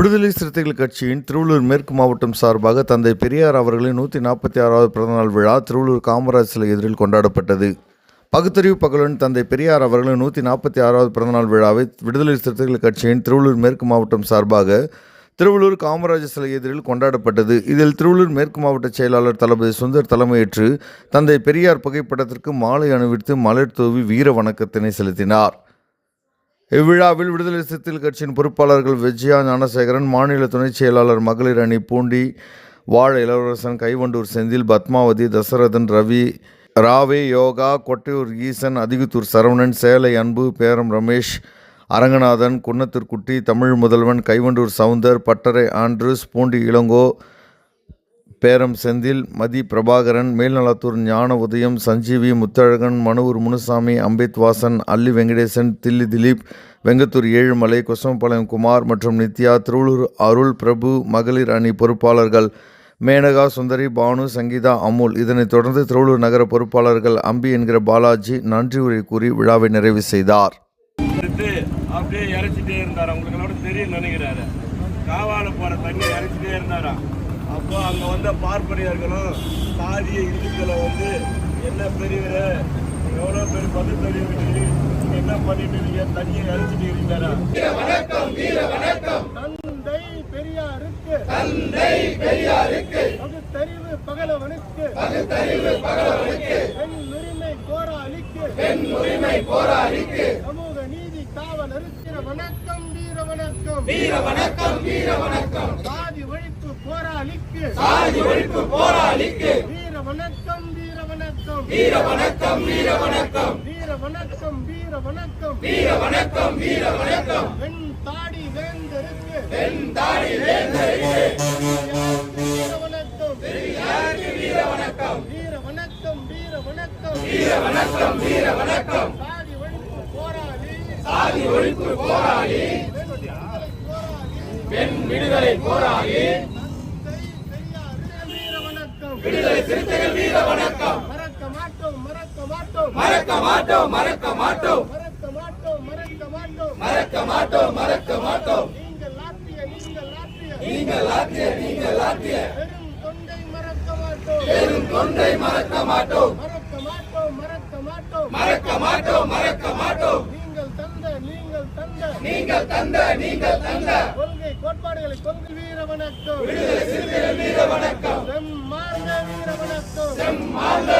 விடுதலை சிறுத்தைகள் கட்சியின் திருவள்ளூர் மேற்கு மாவட்டம் சார்பாக தந்தை பெரியார் அவர்களின் நூற்றி நாற்பத்தி ஆறாவது பிறந்தநாள் விழா திருவள்ளூர் காமராஜ் சிலை எதிரில் கொண்டாடப்பட்டது. பகுத்தறிவு பகலுடன் தந்தை பெரியார் அவர்களின் நூற்றி நாற்பத்தி ஆறாவது பிறந்தநாள் விழாவை விடுதலை சிறுத்தைகள் கட்சியின் திருவள்ளூர் மேற்கு மாவட்டம் சார்பாக திருவள்ளூர் காமராஜர் சிலை எதிரில் கொண்டாடப்பட்டது. இதில் திருவள்ளூர் மேற்கு மாவட்ட செயலாளர் தளபதி சுந்தர் தலைமையேற்று தந்தை பெரியார் புகைப்படத்திற்கு மாலை அணிவித்து மலர் தூவி வீர வணக்கத்தினை செலுத்தினார். இவ்விழாவில் விடுதலை சிறுத்தைகள் கட்சியின் பொறுப்பாளர்கள் விஜயா ஞானசேகரன் மாநில துணைச் செயலாளர் மகளிர் அணி பூண்டி வாழ இளவரசன் கைவண்டூர் செந்தில் பத்மாவதி தசரதன் ரவி ராவே யோகா கொட்டையூர் ஈசன் அதிகுத்தூர் சரவணன் சேலை அன்பு பேரம் ரமேஷ் அரங்கநாதன் குன்னத்தூர் குட்டி தமிழ் முதல்வன் கைவண்டூர் சவுந்தர் பட்டறை ஆண்ட்ரூஸ் பூண்டி இளங்கோ பேரம் செந்தில் மதி பிரபாகரன் மேல்நலாத்தூர் ஞான உதயம் சஞ்சீவி முத்தழகன் மனுவூர் முனுசாமி அம்பித் வாசன் அல்லி வெங்கடேசன் தில்லி திலீப் வெங்கத்தூர் ஏழுமலை கொசமபாளையம் குமார் மற்றும் நித்யா திருவள்ளூர் அருள் பிரபு மகளிர் அணி பொறுப்பாளர்கள் மேனகா சுந்தரி பானு சங்கீதா அமுல். இதனைத் தொடர்ந்து திருவள்ளூர் நகர பொறுப்பாளர்கள் அம்பி என்கிற பாலாஜி நன்றி உரை கூறி விழாவை நிறைவு செய்தார். அப்படியே இறைச்சிட்டே இருந்தாராம் உங்களுக்கெல்லாம் தெரியும் நினைக்கிறாரு. காவால போற தண்ணி இறைச்சிட்டே இருந்தாராம் அப்போ அங்க வந்த பார்ப்பனியர்களும் சாதிய இந்துக்களை வந்து என்ன பெரியவரு நீங்க எவ்வளவு பேர் பதில் தெரியுது என்ன பண்ணிட்டு இருக்கீங்க தண்ணியை இறைச்சிட்டு இருக்கிறாரா தந்தை பெரியாருக்கு தந்தை பெரியாருக்கு பகுத்தறிவு பகலவனுக்கு பகுத்தறிவு பகலவனுக்கு பெண் உரிமை போராளிக்கு பெண் உரிமை போராளிக்கு சமூக நீதி காவலருக்கு. வணக்கம் வீர வணக்கம். வீர வணக்கம் வீர வணக்கம். போராளிக்கு. சாதி ஒழிப்பு போராளிக்கு. வீர வணக்கம் வீர வணக்கம். வீர வணக்கம் வீர வணக்கம். வீர வணக்கம் வீர வணக்கம். வீர வணக்கம் வீர வணக்கம். பெண் தாடி வேந்தருக்கு. பெண் தாடி வேந்தருக்கு. வீர வணக்கம். வீர வணக்கம். வீர வணக்கம் வீர வணக்கம். வீர வணக்கம் வீர வணக்கம். சாதி ஒழிப்பு போராளி. சாதி ஒழிப்பு போராளி. பெண் விடுதலை போராளி. மாட்டோம் மறக்க மாட்டோம். மறக்க மாட்டோம் மறக்க மாட்டோம். நீங்கள் ஆற்றிய நீங்கள் ஆற்றிய. பெரும் தொண்டை மறக்க மாட்டோம். மறக்க மாட்டோம். மறக்க மாட்டோம் நீங்கள் தந்த நீங்கள் தந்த. கொள்கை கோட்பாடுகளை கொள்கை வீர வணக்கம். வீர வணக்கம். செம்மாங்க வீர வணக்கம். செம்மாங்க